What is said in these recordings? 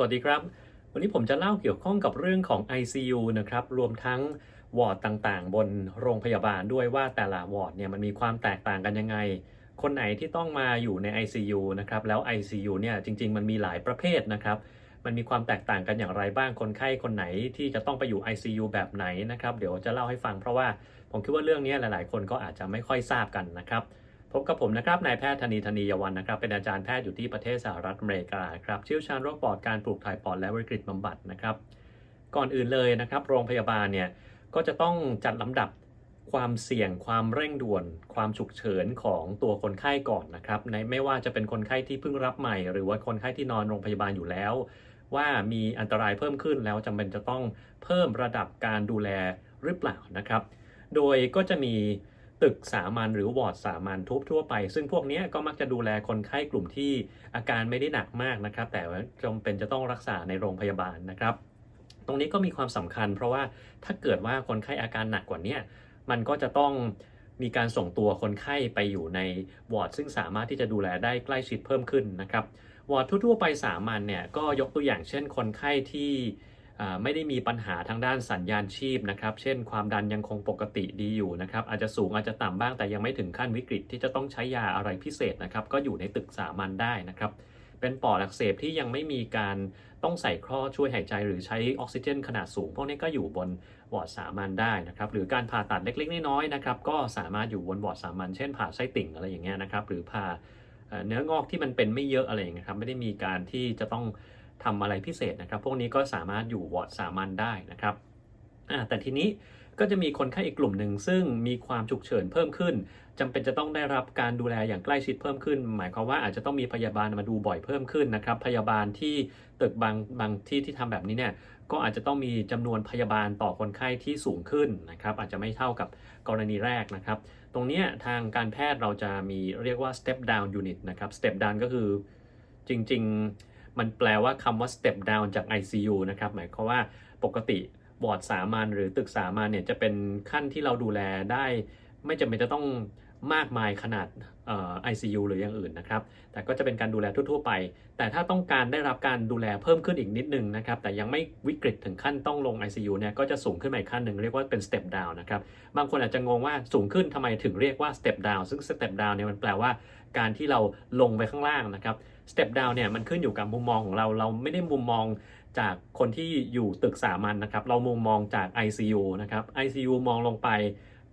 สวัสดีครับ วันนี้ผมจะเล่าเกี่ยวข้องกับเรื่องของ ICU นะครับ รวมทั้งวอร์ดต่างๆ บนโรงพยาบาลด้วยว่าแต่ละวอร์ดเนี่ยมันมีความแตกต่างกันยังไง คนไหนที่ต้องมาอยู่ใน ICU นะครับ แล้ว ICU เนี่ยจริง ๆ มันมีหลายประเภทนะครับ มันมีความแตกต่างกันอย่างไรบ้าง คนไข้คนไหนที่จะต้องไปอยู่ ICU แบบไหนนะครับ เดี๋ยวจะเล่าให้ฟังเพราะว่าผมคิดว่าเรื่องนี้หลาย ๆ คนก็อาจจะไม่ค่อยทราบกันนะครับ พบกับผมนะครับนายแพทย์ธนีธนียวันนะครับ เป็นอาจารย์แพทย์อยู่ที่ประเทศสหรัฐอเมริกาครับเชี่ยวชาญโรคปอดการปลูกถ่ายปอดและวิกฤตบำบัดนะครับ ก่อนอื่นเลยนะครับ โรงพยาบาลเนี่ยก็จะต้องจัดลำดับความเสี่ยงความเร่งด่วน ความฉุกเฉินของตัวคนไข้ก่อนนะครับในไม่ว่าจะเป็นคนไข้ที่เพิ่งรับใหม่ หรือว่าคนไข้ที่นอนโรงพยาบาลอยู่แล้ว ว่ามีอันตรายเพิ่มขึ้นแล้วจำเป็นจะต้องเพิ่มระดับการดูแลหรือเปล่านะครับ โดยก็จะมี ตึกสามัญหรือวอร์ดสามัญทุบทั่วไป ซึ่งพวกนี้ก็มักจะดูแลคนไข้กลุ่มที่อาการไม่ได้หนักมากนะครับ แต่ว่าจำเป็นจะต้องรักษาในโรงพยาบาลนะครับ ตรงนี้ก็มีความสำคัญ เพราะว่าถ้าเกิดว่าคนไข้อาการหนักกว่านี้มันก็จะต้องมีการส่งตัวคนไข้ไปอยู่ในวอร์ดซึ่งสามารถที่จะดูแลได้ใกล้ชิดเพิ่มขึ้นนะครับวอร์ดทั่วๆไปสามัญเนี่ยก็ยกตัวอย่างเช่นคนไข้ที่ ไม่ได้มีปัญหาทางด้านสัญญาณชีพนะครับ เช่น ความดันยังคงปกติดีอยู่นะครับ อาจจะสูงอาจจะต่ำบ้างแต่ยังไม่ถึงขั้นวิกฤตที่จะต้องใช้ยาอะไรพิเศษนะครับ ก็อยู่ในตึกสามัญได้นะครับ เป็นปอดอักเสบที่ยังไม่มีการต้องใส่คลอช่วยหายใจหรือใช้ออกซิเจนขนาดสูง พวกนี้ก็อยู่บนวอร์ดสามัญได้นะครับ หรือการผ่าตัดเล็กๆน้อยๆนะครับ ก็สามารถอยู่บนวอร์ดสามัญเช่นผ่าไส้ติ่งอะไรอย่างเงี้ยนะครับ หรือผ่าเนื้องอกที่มันเป็นไม่เยอะอะไรอย่างเงี้ยครับ ไม่ได้มีการที่จะต้อง ทำอะไรพิเศษนะครับ พวกนี้ก็สามารถอยู่วอร์ดสามัญได้นะครับแต่ทีนี้ก็จะมีคนไข้อีกกลุ่มหนึ่งซึ่งมีความฉุกเฉินเพิ่มขึ้นจำเป็นจะต้องได้รับการดูแลอย่างใกล้ชิดเพิ่มขึ้น หมายความว่าอาจจะต้องมีพยาบาลมาดูบ่อยเพิ่มขึ้นนะครับ พยาบาลที่ตึกบางบางที่ที่ทำแบบนี้เนี่ยก็อาจจะต้องมีจำนวนพยาบาลต่อคนไข้ที่สูงขึ้นนะครับ อาจจะไม่เท่ากับกรณีแรกนะครับ ตรงนี้ทางการแพทย์เราจะมีเรียกว่า step down unit นะครับ step down ก็คือจริง ๆ มันแปลว่าคำว่า step down จาก ICU นะครับ หมายความว่าปกติวอร์ดสามัญหรือตึกสามัญเนี่ยจะเป็นขั้นที่เราดูแลได้ ไม่จำเป็นจะต้องมากมายขนาด ICU หรืออย่างอื่นนะครับ แต่ก็จะเป็นการดูแลทั่ว ๆ ไป แต่ถ้าต้องการได้รับการดูแลเพิ่มขึ้นอีกนิดนึงนะครับ แต่ยังไม่วิกฤตถึงขั้นต้องลง ICU เนี่ย ก็จะสูงขึ้นมาอีกขั้นหนึ่งเรียกว่าเป็น step down นะครับ บางคนอาจจะงงว่าสูงขึ้นทำไมถึงเรียกว่า step down ซึ่ง step down เนี่ยมันแปลว่าการที่เราลงไปข้างล่างนะครับ step down เนี่ยมันขึ้นอยู่กับมุมมองของเรา เราไม่ได้มุมมองจากคนที่อยู่ตึกสามัญนนะครับ เรามุมมองจาก ICU นะครับ ICU มองลงไป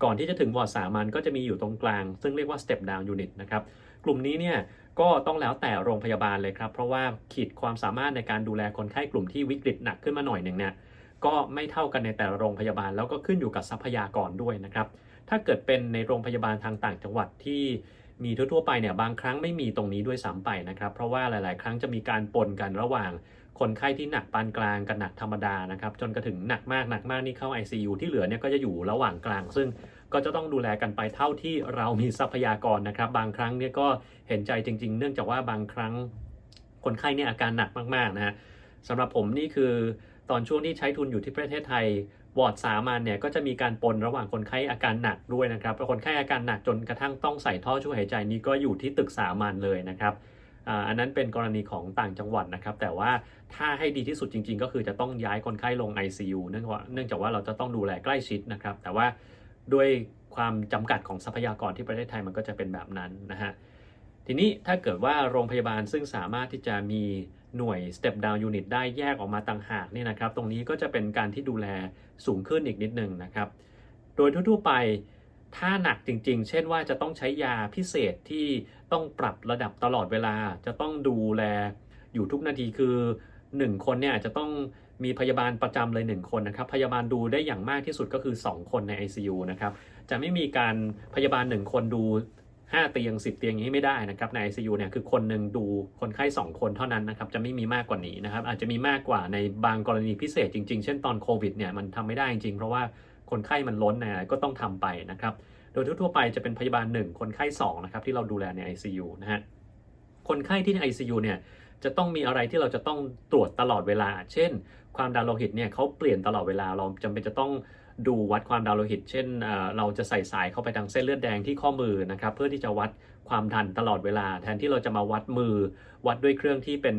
ก่อนที่จะถึงวอร์ดสามัญก็จะมีอยู่ตรงกลาง ซึ่งเรียกว่า step down unit นะครับ กลุ่มนี้เนี่ยก็ต้องแล้วแต่โรงพยาบาลเลยครับ เพราะว่าขีดความสามารถในการดูแลคนไข้กลุ่มที่วิกฤตหนักขึ้นมาหน่อยหนึ่งเนี่ยก็ไม่เท่ากันในแต่ละโรงพยาบาลแล้วก็ขึ้นอยู่กับทรัพยากรด้วยนะครับ ถ้าเกิดเป็นในโรงพยาบาลทางต่างจังหวัดที่ มีทั่วๆไปเนี่ยบางครั้งไม่มีตรงนี้ด้วยซ้ำไปนะครับ เพราะว่าหลายๆ ครั้งจะมีการปนกันระหว่างคนไข้ที่หนักปานกลางกับหนักธรรมดานะครับ จนกระถึงหนักมากหนักมากนี่เข้า ICU ที่เหลือเนี่ยก็จะอยู่ระหว่างกลาง ซึ่งก็จะต้องดูแลกันไปเท่าที่เรามีทรัพยากรนะครับ บางครั้งเนี่ยก็เห็นใจจริง ๆ เนื่องจากว่าบางครั้งคนไข้เนี่ยอาการหนักมากๆนะฮะสำหรับผมนี่คือตอนช่วงที่ใช้ทุนอยู่ที่ประเทศไทย วอร์ดสามัญเนี่ยก็จะมีการปนระหว่างคนไข้อาการหนักด้วยนะครับคนไข้อาการหนักจนกระทั่งต้องใส่ท่อช่วยหายใจนี่ก็อยู่ที่ตึกสามัญเลยนะครับอันนั้นเป็นกรณีของต่างจังหวัดนะครับ แต่ว่าถ้าให้ดีที่สุดจริง ๆ ก็คือจะต้องย้ายคนไข้ลง ICU เนื่องว่าเนื่องจากว่าเราจะต้องดูแลใกล้ชิดนะครับ แต่ว่าด้วยความจำกัดของทรัพยากรที่ประเทศไทยมันก็จะเป็นแบบนั้นนะฮะทีนี้ถ้าเกิดว่าโรงพยาบาลซึ่งสามารถที่จะมี หน่วย step down unit ได้แยกออกมาต่างหากนี่นะครับ ตรงนี้ก็จะเป็นการที่ดูแลสูงขึ้นอีกนิดนึงนะครับ โดยทั่วๆไปถ้าหนักจริง ๆ เช่นว่าจะต้องใช้ยาพิเศษที่ต้องปรับระดับตลอดเวลา จะต้องดูแลอยู่ทุกนาทีคือ 1 คนเนี่ยจะต้องมีพยาบาลประจำเลย 1 คนนะครับ พยาบาลดูได้อย่างมากที่สุดก็คือ 2 คนใน ICU นะครับ จะไม่มีการพยาบาล 1 คนดู 5 เตียง 10 เตียงอย่างนี้ไม่ได้นะครับใน ICU เนี่ยคือคนหนึ่งดูคนไข้ 2 คนเท่านั้นนะครับจะไม่มีมากกว่านี้นะครับอาจจะมีมากกว่าในบางกรณีพิเศษจริง ๆ เช่นตอนโควิดเนี่ยมันทำไม่ได้จริงๆ เพราะว่าคนไข้มันล้นนะก็ต้องทำไปนะครับโดยทั่วไปจะเป็นพยาบาล 1 คนไข้2นะครับที่เราดูแลใน ICU นะฮะคนไข้ที่ใน ICU เนี่ยจะต้องมีอะไรที่เราจะต้องตรวจตลอดเวลา เช่น ความดันโลหิตเนี่ยเขาเปลี่ยนตลอดเวลาเราจำเป็นจะต้อง ดูวัดความดันโลหิต เช่นเราจะใส่สายเข้าไปทางเส้นเลือดแดงที่ข้อมือนะครับเพื่อที่จะวัดความดันตลอดเวลา แทนที่เราจะมาวัดมือ วัดด้วยเครื่องที่เป็น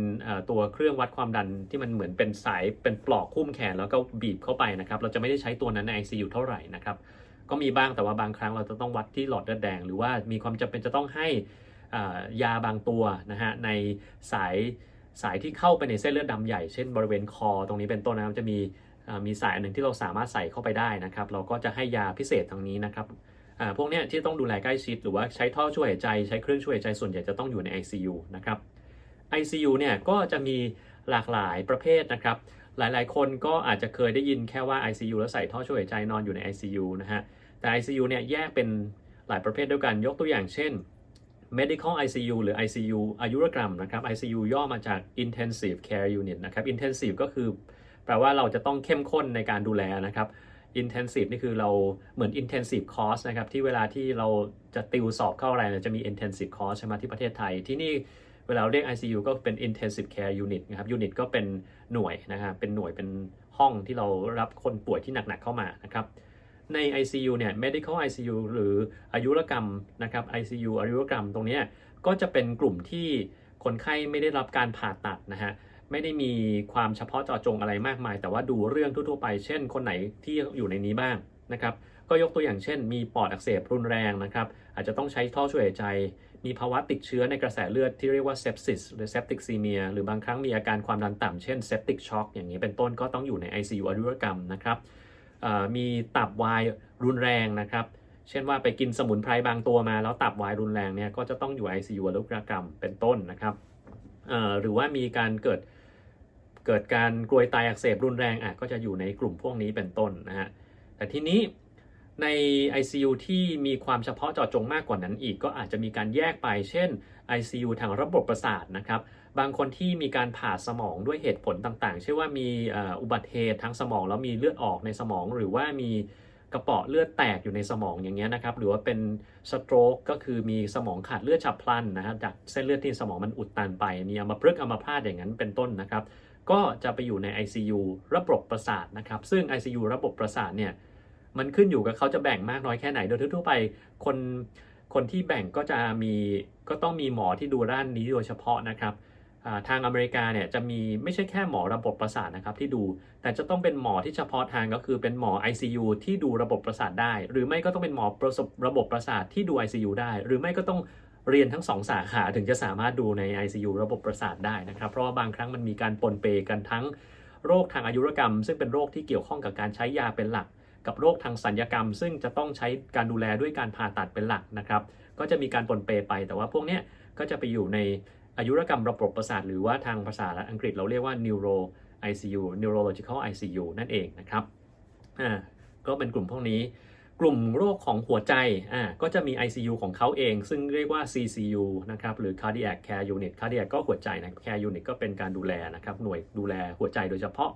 ตัวเครื่องวัดความดันที่มันเหมือนเป็นสายเป็นปลอกคุ้มแขนแล้วก็บีบเข้าไปนะครับเราจะไม่ได้ใช้ตัวนั้นใน ICU เท่าไหร่นะครับก็มีบ้างแต่ว่าบางครั้งเราจะต้องวัดที่หลอดเลือดแดง หรือว่ามีความจำเป็นจะต้องให้ยาบางตัวนะฮะในสายสายที่เข้าไปในเส้นเลือดดำใหญ่ เช่นบริเวณคอตรงนี้เป็นต้นนะครับจะมี มีสายอันหนึ่งที่เราสามารถใส่เข้าไปได้นะครับ เราก็จะให้ยาพิเศษทางนี้นะครับพวกนี้ที่ต้องดูแลใกล้ชิด หรือว่าใช้ท่อช่วยหายใจใช้เครื่องช่วยหายใจส่วนใหญ่จะต้องอยู่ใน ICU นะครับ ICU เนี่ยก็จะมีหลากหลายประเภทนะครับ หลายๆ คนก็อาจจะเคยได้ยินแค่ว่า ICU แล้วใส่ท่อช่วยหายใจนอนอยู่ใน ICU นะฮะแต่ ICU เนี่ยแยกเป็นหลายประเภทด้วยกันยกตัวอย่างเช่น medical ICU หรือ ICU อายุรกรรมนะครับ ICU ย่อมาจาก intensive care unit นะครับ intensive ก็คือ แปลว่าเราจะต้องเข้มข้นในการดูแลนะครับ intensive นี่คือเราเหมือน intensive course นะครับที่เวลาที่เราจะติวสอบเข้าอะไรจะมี intensive course ใช่ไหมที่ประเทศไทยที่นี่เวลาเรียก ICU ก็เป็น intensive care unit นะครับ unit ก็เป็นหน่วยนะครับเป็นหน่วยเป็นห้องที่เรารับคนป่วยที่หนักๆเข้ามานะครับใน ICU เนี่ย medical ICU หรืออายุรกรรมนะครับ ICU อายุรกรรมตรงนี้ก็จะเป็นกลุ่มที่คนไข้ไม่ได้รับการผ่าตัดนะฮะ ไม่ได้มีความเฉพาะเจาะจงอะไรมากมาย แต่ว่าดูเรื่องทั่วๆไปเช่น คนไหนที่อยู่ในนี้บ้างนะครับก็ยกตัวอย่างเช่น มีปอดอักเสบรุนแรงนะครับอาจจะต้องใช้ท่อช่วยหายใจ มีภาวะติดเชื้อในกระแสเลือดที่เรียกว่า sepsis หรือ septicemia หรือบางครั้งมีอาการความดันต่ำเช่น septic shock อย่างนี้เป็นต้นก็ต้องอยู่ใน ICU อายุรกรรมนะครับมีตับวายรุนแรงนะครับเช่นว่าไปกินสมุนไพรบางตัวมาแล้วตับวายรุนแรงเนี่ยก็จะต้องอยู่ ICU อรุกกรรมเป็นต้นนะครับหรือว่ามีการเกิด เกิดการกรวยไตอักเสบรุนแรงอะก็จะอยู่ในกลุ่มพวกนี้เป็นต้นนะฮะแต่ทีนี้ใน ICU ที่มีความเฉพาะเจาะจงมากกว่านั้นอีก ก็อาจจะมีการแยกไป เช่น ICU ทางระบบประสาทนะครับ บางคนที่มีการผ่าสมองด้วยเหตุผลต่างๆ เช่นว่ามีอุบัติเหตุทางสมองแล้วมีเลือดออกในสมอง หรือว่ามีกระเปาะเลือดแตกอยู่ในสมองอย่างเงี้ยนะครับ หรือว่าเป็นสโตรกก็คือมีสมองขาดเลือดฉับพลันนะฮะจากเส้นเลือดที่สมองมันอุดตันไป มีอัมพฤกษ์อัมพาตอย่างนั้นเป็นต้นนะครับ ก็จะไปอยู่ใน ICU ระบบประสาทนะครับ ซึ่ง ICU ระบบประสาทเนี่ยมันขึ้นอยู่กับเขาจะแบ่งมากน้อยแค่ไหน โดยทั่วไปคนคนที่แบ่งก็จะมีก็ต้องมีหมอที่ดูด้านนี้โดยเฉพาะนะครับทางอเมริกาเนี่ยจะมีไม่ใช่แค่หมอระบบประสาทนะครับที่ดู แต่จะต้องเป็นหมอที่เฉพาะทางก็คือเป็นหมอ ICU ที่ดูระบบประสาทได้ หรือไม่ก็ต้องเป็นหมอประสบระบบประสาทที่ดู ICU ได้ หรือไม่ก็ต้อง เรียนทั้งสองสาขาถึงจะสามารถดูใน ICU ระบบประสาทได้นะครับ เพราะว่าบางครั้งมันมีการปนเปกันทั้งโรคทางอายุรกรรม ซึ่งเป็นโรคที่เกี่ยวข้องกับการใช้ยาเป็นหลัก กับโรคทางสัญญกรรม ซึ่งจะต้องใช้การดูแลด้วยการผ่าตัดเป็นหลักนะครับ ก็จะมีการปนเปไป แต่ว่าพวกเนี้ยก็จะไปอยู่ในอายุรกรรมระบบประสาท หรือว่าทางภาษาอังกฤษเราเรียกว่า neuro ICU neurological ICU นั่นเองนะครับอ่าก็เป็นกลุ่มพวกนี้ กลุ่มโรคของหัวใจอ่าก็จะมี ICU ของเขาเอง ซึ่งเรียกว่า CCU นะครับหรือ cardiac care unit cardiac ก็หัวใจนะ care unit ก็เป็นการดูแลนะครับหน่วยดูแลหัวใจโดยเฉพาะ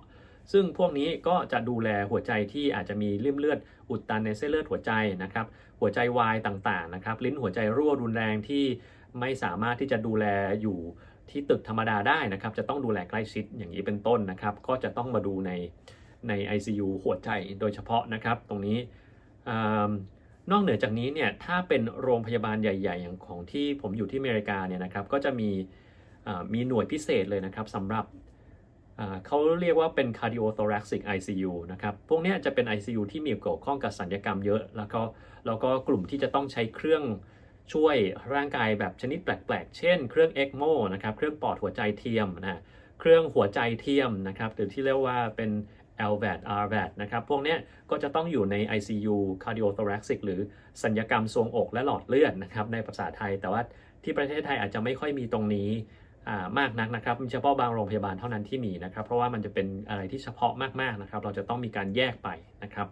ซึ่งพวกนี้ก็จะดูแลหัวใจที่อาจจะมีริ่มเลือดอุดตันในเส้นเลือดหัวใจนะครับหัวใจวายต่างๆนะครับลิ้นหัวใจรั่วรุนแรงที่ไม่สามารถที่จะดูแลอยู่ที่ตึกธรรมดาได้นะครับจะต้องดูแลใกล้ชิดอย่างนี้เป็นต้นนะครับ ก็จะต้องมาดูในใน ICU หัวใจโดยเฉพาะนะครับ ตรงนี้ นอกเหนือจากนี้เนี่ยถ้าเป็นโรงพยาบาลใหญ่ ๆ อย่างของที่ผมอยู่ที่อเมริกาเนี่ยนะครับก็จะมีมีหน่วยพิเศษเลยนะครับสำหรับเขาเรียกว่าเป็น cardiothoracic ICU นะครับ พวกนี้จะเป็น ICU ที่มีเกี่ยวข้องกับสัญญกรรมเยอะ แล้วก็แล้วก็กลุ่มที่จะต้องใช้เครื่องช่วยร่างกายแบบชนิดแปลกๆ เช่น เครื่อง ECMO นะครับ เครื่องปอดหัวใจเทียมนะ เครื่องหัวใจเทียมนะครับ หรือที่เรียกว่าเป็น LVAD RVAD นะครับ พวกนี้ก็จะต้องอยู่ใน ICU cardiothoracic หรือสัญญกรรมทรวงอกและหลอดเลือดนะครับในภาษาไทย แต่ว่าที่ประเทศไทยอาจจะไม่ค่อยมีตรงนี้มากนักนะครับเฉพาะบางโรงพยาบาลเท่านั้นที่มีนะครับ เพราะว่ามันจะเป็นอะไรที่เฉพาะมากๆนะครับ เราจะต้องมีการแยกไปนะครับ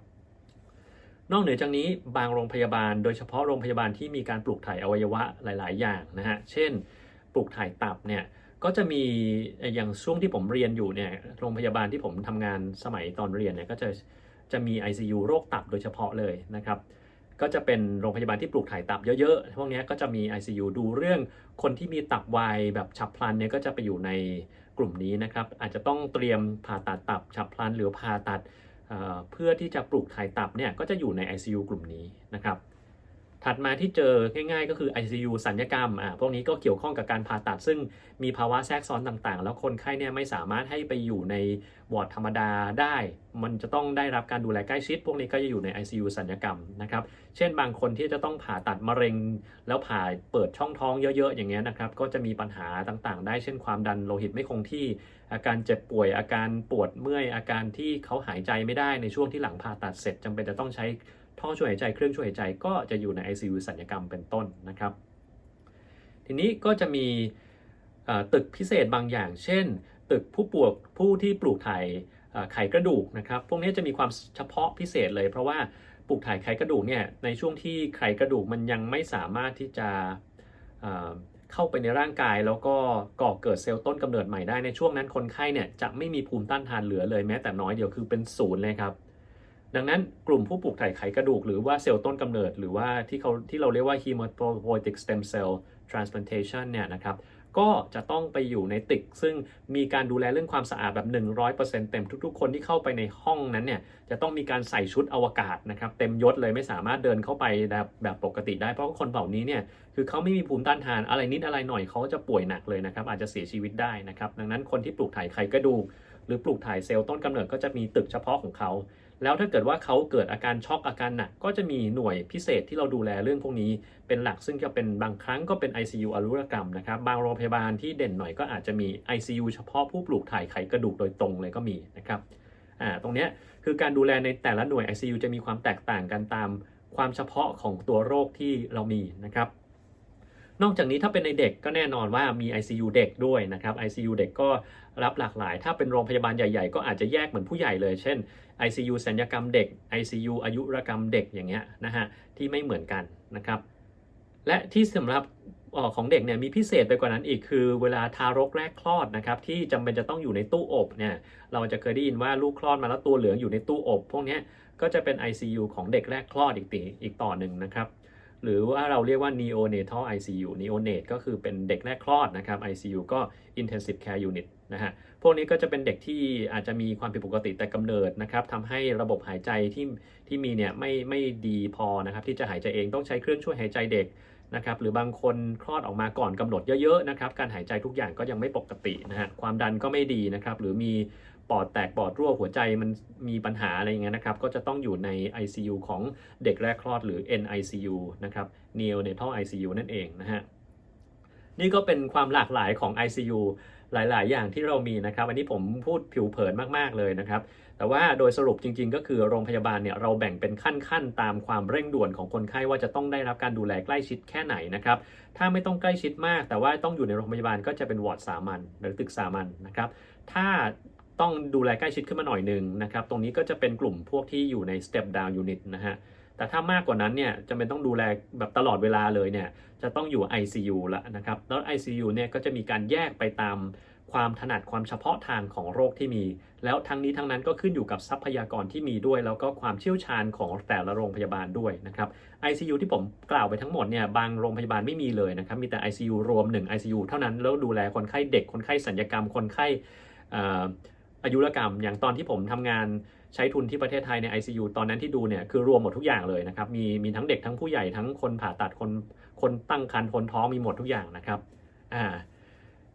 นอกเหนือจากนี้บางโรงพยาบาล โดยเฉพาะโรงพยาบาลที่มีการปลูกถ่ายอวัยวะหลาย ๆ อย่างนะฮะ เช่น ปลูกถ่ายตับเนี่ย ก็จะมีอย่างช่วงที่ผมเรียนอยู่เนี่ยโรงพยาบาลที่ผมทำงานสมัยตอนเรียนเนี่ยก็จะจะมี ICU โรคตับโดยเฉพาะเลยนะครับ ก็จะเป็นโรงพยาบาลที่ปลูกถ่ายตับเยอะๆ พวกนี้ก็จะมี ICU ดูเรื่องคนที่มีตับวายแบบฉับพลันเนี่ยก็จะไปอยู่ในกลุ่มนี้นะครับ อาจจะต้องเตรียมผ่าตัดตับฉับพลันหรือผ่าตัดเอ่อเพื่อที่จะปลูกถ่ายตับเนี่ยก็จะอยู่ใน ICU กลุ่มนี้นะครับ ถัดมาที่เจอง่ายๆ ก็คือ ICU สัญญกรรมอ่าพวกนี้ก็เกี่ยวข้องกับการผ่าตัด ซึ่งมีภาวะแทรกซ้อนต่างๆ แล้วคนไข้เนี่ยไม่สามารถให้ไปอยู่ในวอร์ดธรรมดาได้ มันจะต้องได้รับการดูแลใกล้ชิด พวกนี้ก็จะอยู่ใน ICU สัญญกรรมนะครับ เช่นบางคนที่จะต้องผ่าตัดมะเร็ง แล้วผ่าเปิดช่องท้องเยอะๆ อย่างเงี้ยนะครับ ก็จะมีปัญหาต่างๆ ได้ เช่นความดันโลหิตไม่คงที่ อาการเจ็บป่วย อาการปวดเมื่อย อาการที่เขาหายใจไม่ได้ในช่วงที่หลังผ่าตัดเสร็จจำเป็นจะต้องใช้ ท่อช่วยหายใจเครื่องช่วยหายใจก็จะอยู่ใน ICU สัญญกรรมเป็นต้นนะครับ ทีนี้ก็จะมีตึกพิเศษบางอย่าง เช่น ตึกผู้ปวกผู้ที่ปลูกถ่ายเอ่อไขกระดูกนะครับ พวกนี้จะมีความเฉพาะพิเศษเลย เพราะว่าปลูกถ่ายไขกระดูกเนี่ยในช่วงที่ไขกระดูกมันยังไม่สามารถที่จะเเข้าไปในร่างกายแล้วก็ก่อเกิดเซลล์ต้นกำเนิดใหม่ได้ในช่วงนั้นคนไข้เนี่ยจะไม่มีภูมิต้านทานเหลือเลยแม้แต่น้อยเดียวคือเป็นศูนย์เลยครับ ดังนั้นกลุ่มผู้ปลูกถ่ายไขกระดูก หรือว่าเซลล์ต้นกำเนิด หรือว่าที่เขาที่เราเรียกว่า hematopoietic stem cell transplantation เนี่ยนะครับก็จะต้องไปอยู่ในตึก ซึ่งมีการดูแลเรื่องความสะอาดแบบ 100%เต็มทุกๆ คนที่เข้าไปในห้องนั้นเนี่ยจะต้องมีการใส่ชุดอวกาศนะครับเต็มยศเลยไม่สามารถเดินเข้าไปแบบแบบปกติได้เพราะคนเหล่านี้เนี่ยคือเขาไม่มีภูมิต้านทานอะไรนิดอะไรหน่อยเขาจะป่วยหนักเลยนะครับอาจจะเสียชีวิตได้นะครับดังนั้นคนที่ปลูกถ่ายไขกระดูก หรือปลูกถ่ายเซลล์ต้นกำเนิดก็จะมีตึกเฉพาะของเขา แล้วถ้าเกิดว่าเขาเกิดอาการช็อกอาการหนัก ก็จะมีหน่วยพิเศษที่เราดูแลเรื่องพวกนี้เป็นหลักซึ่งจะเป็นบางครั้งก็เป็น ICU อรุรกรรมนะครับบางโรงพยาบาลที่เด่นหน่อยก็อาจจะมี ICU เฉพาะผู้ปลูกถ่ายไขกระดูกโดยตรงเลยก็มีนะครับอ่าตรงนี้คือการดูแลในแต่ละหน่วย ICU จะมีความแตกต่างกันตามความเฉพาะของตัวโรคที่เรามีนะครับ นอกจากนี้ถ้าเป็นในเด็กก็แน่นอนว่ามี ICU เด็กด้วยนะครับ ICU เด็กก็รับหลากหลาย ถ้าเป็นโรงพยาบาลใหญ่ ๆ ก็อาจจะแยกเหมือนผู้ใหญ่เลย เช่น ICU สัญญกรรมเด็ก ICU อายุรกรรมเด็กอย่างเงี้ยนะฮะที่ไม่เหมือนกันนะครับและที่สำหรับออของเด็กเนี่ยมีพิเศษไปกว่านั้นอีกคือเวลาทารกแรกคลอดนะครับที่จำเป็นจะต้องอยู่ในตู้อบเนี่ยเราจะเคยได้ยินว่าลูกคลอดมาแล้วตัวเหลืองอยู่ในตู้อบ พวกนี้ก็จะเป็น ICU ของเด็กแรกคลอดอีกตีอีกต่อหนึ่งนะครับ หรือว่าเราเรียกว่า neonatal ICU neonate ก็คือเป็นเด็กแรกคลอดนะครับ ICU ก็ intensive care unit นะฮะ พวกนี้ก็จะเป็นเด็กที่อาจจะมีความผิดปกติแต่กำเนิดนะครับทำให้ระบบหายใจที่ที่มีเนี่ยไม่ไม่ดีพอนะครับที่จะหายใจเองต้องใช้เครื่องช่วยหายใจเด็กนะครับหรือบางคนคลอดออกมาก่อนกำหนดเยอะๆนะครับการหายใจทุกอย่างก็ยังไม่ปกตินะฮะความดันก็ไม่ดีนะครับหรือมี ปอดแตกปอดรั่วหัวใจมันมีปัญหาอะไรอย่างเงี้ยนะครับ ก็จะต้องอยู่ใน ICU ของเด็กแรกคลอดหรือ NICU นะครับ Neonatal ICU นั่นเองนะฮะนี่ก็เป็นความหลากหลายของ ICU หลาย ๆ อย่างที่เรามีนะครับ อันนี้ผมพูดผิวเผินมาก ๆ เลยนะครับ แต่ว่าโดยสรุปจริง ๆ ก็คือโรงพยาบาลเนี่ยเราแบ่งเป็นขั้น ๆ ตามความเร่งด่วนของคนไข้ว่าจะต้องได้รับการดูแลใกล้ชิดแค่ไหนนะครับ ถ้าไม่ต้องใกล้ชิดมาก แต่ว่าต้องอยู่ในโรงพยาบาลก็จะเป็นวอร์ดสามัญหรือตึกสามัญนะครับ ถ้า ต้องดูแลใกล้ชิดขึ้นมาหน่อยหนึ่งนะครับ ตรงนี้ก็จะเป็นกลุ่มพวกที่อยู่ใน step down unit นะฮะ แต่ถ้ามากกว่านั้นเนี่ยจะเป็นต้องดูแลแบบตลอดเวลาเลยเนี่ยจะต้องอยู่ ICU ละนะครับ แล้ว ICU เนี่ยก็จะมีการแยกไปตามความถนัดความเฉพาะทางของโรคที่มี แล้วทั้งนี้ทั้งนั้นก็ขึ้นอยู่กับทรัพยากรที่มีด้วย แล้วก็ความเชี่ยวชาญของแต่ละโรงพยาบาลด้วยนะครับ ICU ที่ผมกล่าวไปทั้งหมดเนี่ยบางโรงพยาบาลไม่มีเลยนะครับ มีแต่ ICU รวม 1 ICU เท่านั้นแล้วดูแลคนไข้เด็กคนไข้สัญญกรรมคนไข้ อายุรกรรม อย่างตอนที่ผมทำงานใช้ทุนที่ประเทศไทยใน ICU ตอนนั้นที่ดูเนี่ยคือรวมหมดทุกอย่างเลยนะครับ มีมีทั้งเด็กทั้งผู้ใหญ่ทั้งคนผ่าตัดคนคนตั้งครรภ์คนท้องมีหมดทุกอย่างนะครับอ่า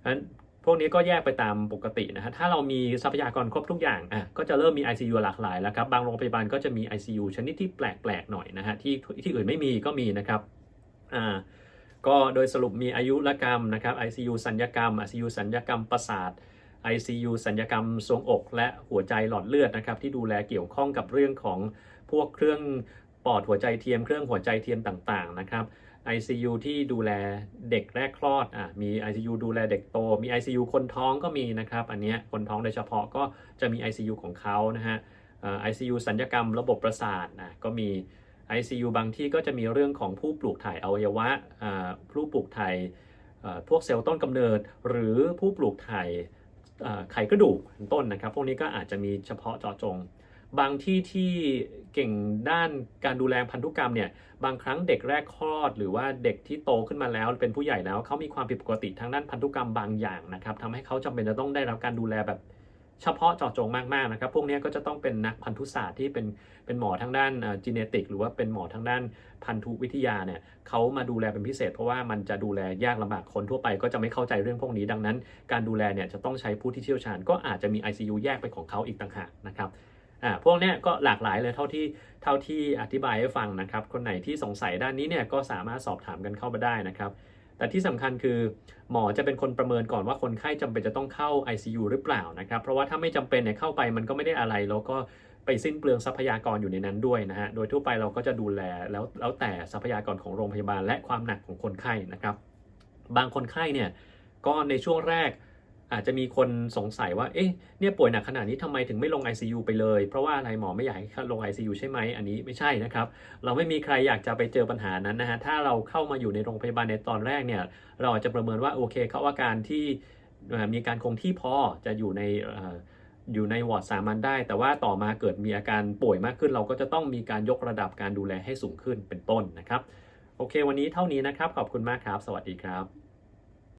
เพราะนั้นพวกนี้ก็แยกไปตามปกตินะฮะ ถ้าเรามีทรัพยากรครบทุกอย่าง อะ ก็จะเริ่มมี ICU หลากหลายแล้วครับ บางโรงพยาบาลก็จะมี ICU ชนิดที่แปลกๆหน่อยนะฮะ ที่ที่อื่นไม่มีก็มีนะครับ อ่า ก็โดยสรุปมีอายุรกรรมนะครับ ICU สัญญกรรม ICU สัญญกรรมประสาท ICU สัญญกรรมทรวงอกและหัวใจหลอดเลือดนะครับที่ดูแลเกี่ยวข้องกับเรื่องของพวกเครื่องปอดหัวใจเทียมเครื่องหัวใจเทียมต่างๆนะครับ ICU ที่ดูแลเด็กแรกคลอดอะมี ICU ดูแลเด็กโต มี ICU คนท้องก็มีนะครับอันนี้คนท้องโดยเฉพาะก็จะมี ICU ของเขานะฮะเอ่อ ICU สัญญกรรมระบบประสาทนะก็มี ICU บางที่ก็จะมีเรื่องของผู้ปลูกถ่ายอวัยวะผู้ปลูกถ่ายพวกเซลล์ต้นกำเนิด หรือผู้ปลูกถ่าย ไขกระดูกเป็นต้นนะครับ พวกนี้ก็อาจจะมีเฉพาะเจาะจง บางที่ที่เก่งด้านการดูแลพันธุกรรมเนี่ย บางครั้งเด็กแรกคลอด หรือว่าเด็กที่โตขึ้นมาแล้วเป็นผู้ใหญ่แล้วเขามีความผิดปกติทางด้านพันธุกรรมบางอย่างนะครับทำให้เขาจำเป็นจะต้องได้รับการดูแลแบบเฉพาะเจาะจงมากๆนะครับ พวกนี้ก็จะต้องเป็นนักพันธุศาสตร์ที่เป็น เป็นหมอทางด้านจีเนติก หรือว่าเป็นหมอทางด้านพันธุวิทยาเนี่ยเขามาดูแลเป็นพิเศษ เพราะว่ามันจะดูแลยากลำบากคนทั่วไป ก็จะไม่เข้าใจเรื่องพวกนี้ ดังนั้น การดูแลเนี่ยจะต้องใช้ผู้ที่เชี่ยวชาญ ก็อาจจะมี ICU แยกเป็นของเขาอีกต่างหากนะครับอ่าพวกเนี้ยก็หลากหลายเลยเท่าที่เท่าที่อธิบายให้ฟังนะครับ คนไหนที่สงสัยด้านนี้เนี่ยก็สามารถสอบถามกันเข้ามาได้นะครับแต่ที่สำคัญคือหมอจะเป็นคนประเมินก่อนว่าคนไข้จำเป็นจะต้องเข้า ICU หรือเปล่านะครับ เพราะว่าถ้าไม่จำเป็นเนี่ยเข้าไปมันก็ไม่ได้อะไร แล้วก็ ไปสิ้นเปลืองทรัพยากรอยู่ในนั้นด้วยนะฮะ โดยทั่วไปเราก็จะดูแลแล้วแล้วแต่ทรัพยากรของโรงพยาบาลและความหนักของคนไข้นะครับ บางคนไข้เนี่ยก็ในช่วงแรกอาจจะมีคนสงสัยว่า เอ๊ะ เนี่ยป่วยหนักขนาดนี้ทำไมถึงไม่ลง ICU ไปเลย เพราะว่าอะไรหมอไม่อยากให้ลง ICU ใช่ไหม อันนี้ไม่ใช่นะครับ เราไม่มีใครอยากจะไปเจอปัญหานั้นนะฮะ ถ้าเราเข้ามาอยู่ในโรงพยาบาลในตอนแรกเนี่ย เราอาจจะประเมินว่าโอเคเขาอาการที่มีการคงที่พอจะอยู่ใน อยู่ในวอร์ดสามัญได้ แต่ว่าต่อมาเกิดมีอาการป่วยมากขึ้น เราก็จะต้องมีการยกระดับการดูแลให้สูงขึ้นเป็นต้นนะครับ โอเค วันนี้เท่านี้นะครับ ขอบคุณมากครับ สวัสดีครับ